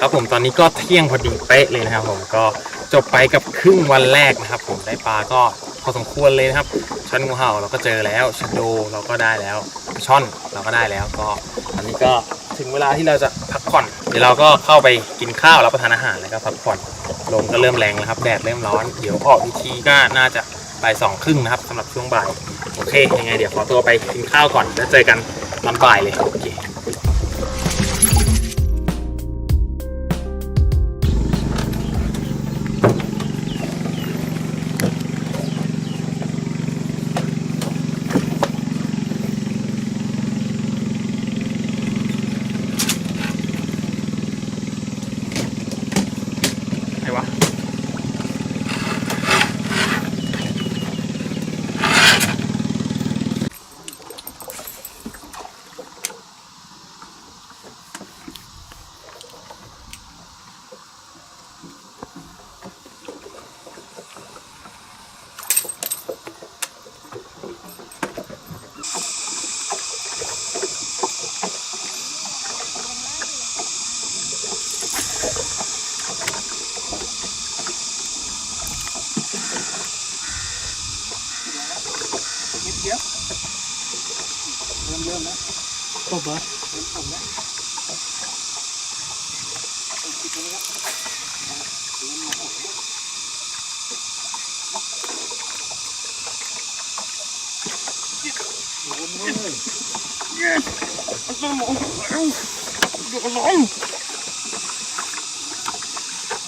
ครับผมตอนนี้ก็เที่ยงพอดีเป๊ะเลยนะครับ ผมก็จบไปกับครึ่งวันแรกนะครับ ผมได้ปลาก็พอสมควรเลยนะครับช้อนงูเห่าเราก็เจอแล้วชะโดเราก็ได้แล้วช่อนเราก็ได้แล้วก็อันนี้ก็ถึงเวลาที่เราจะพักผ่อน เดี๋ยวเราก็เข้าไปกินข้าวรับประทานอาหารแล้วก็พักผ่อนลมก็เริ่มแรงแล้วครับแดดเริ่มร้อนเดี๋ยวออกอีกทีก็น่าจะบ่ายสองครึ่งนะครับสำหรับช่วงบ่ายโอเคยังไงเดี๋ยวขอตัวไปกินข้าวก่อนแล้วเจอกันตอนบ่ายเลยโอเค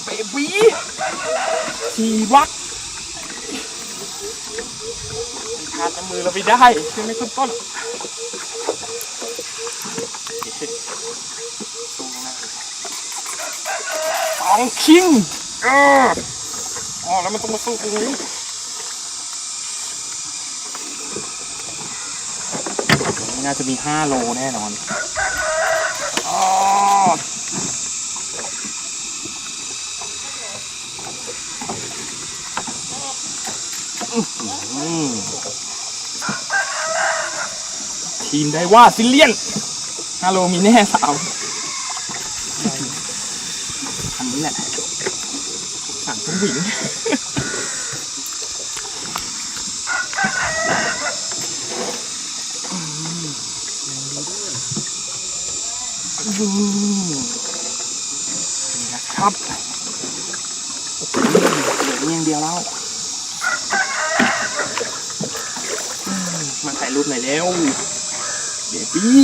เบบีทีวัก ขาดน้ำมือเราไม่ได้ใช่ไหมคุณต้นสองคิงเอออ๋อแล้วมันต้องมาสู้ตรงนี้น่าจะมีห้าโลแน่นอนอ๋อ อืม ทีมได้ว่าซิเลียนฮัลโหลมีแน่สาวอันนี้แหละสั่งต้องหวิงนี่นะครับเหลือนี่อย่างเดียวแล้วมาถ่ายรูปหน่อยเร็ว บบี้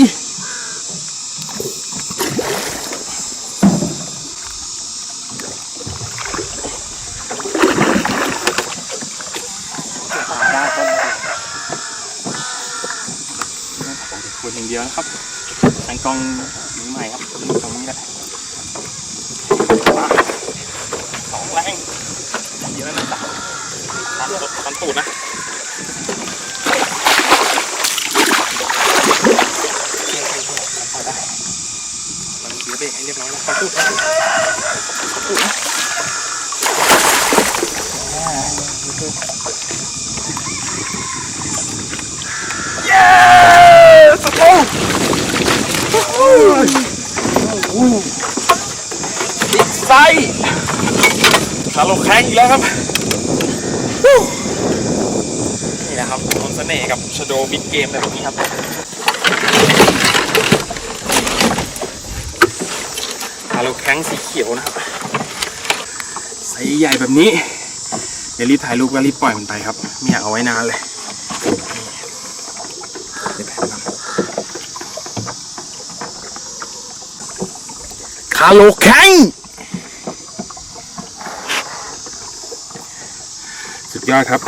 ได้ต้นผมจะคุยอย่างเดียวนะครับทางกองมือใหม่ครับตรงนี้แหละสองแรงเยอะนะจ๊ะตันตันตูดนะ มันเสียเบรก เยบร้อยแล้วขอพูดนะขอพูดนะเย้สโอ้บิ๊กไซคาร์โลแข้งอีกแล้วครับ นี่นะครับมนเสน่ห์กับชโดบิ๊กเกมแบบนี้ครับ ฮาโล แข้งสีเขียวนะครับไซส์ใหญ่แบบนี้ เดี๋ยวรีบถ่ายรูปก็รีบปล่อยมันไปครับ ไม่อยากเอาไว้นานเลยคาโลแข้งสุดยอดครับ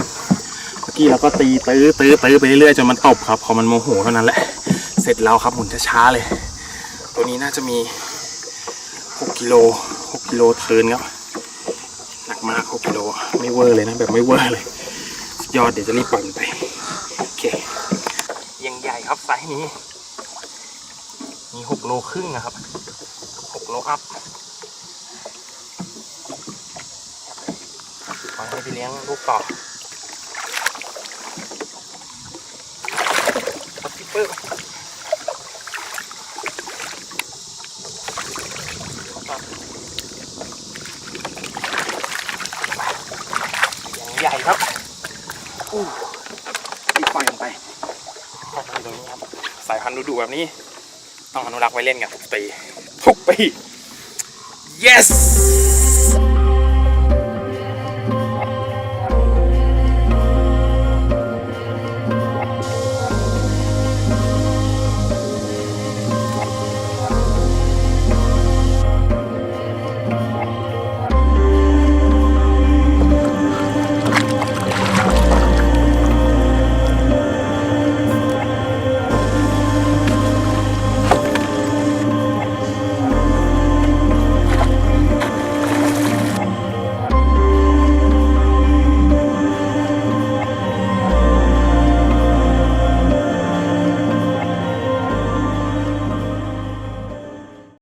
เมื่อกี้เราก็ตีตื้อตื้อตื้อไปเรื่อยๆจนมันตบครับพอมันโมโหเท่านั้นแหละ เสร็จแล้วครับหมุนช้าๆเลย ตัวนี้น่าจะมี 6กิโล6กิโลเทินครับหนักมาก6กิโลไม่เวอร์เลยนะ แบบไม่เวอร์เลยสุดยอดเดี๋ยวจะรีบปล่อยมันไปโอเคยังใหญ่ครับไซส์นี้ มี6โลครึ่งนะครับ6โลอัพปล่อยให้ไปเลี้ยงลูกต่อครับพี่เปิ้ลรี บปล่อยมันไปปล่อยมันตรงนี้ครับสายพันธุ์ดุๆแบบนี้ ต้องอนุรักษ์ไว้เล่นกันทุกปีทุกปี yes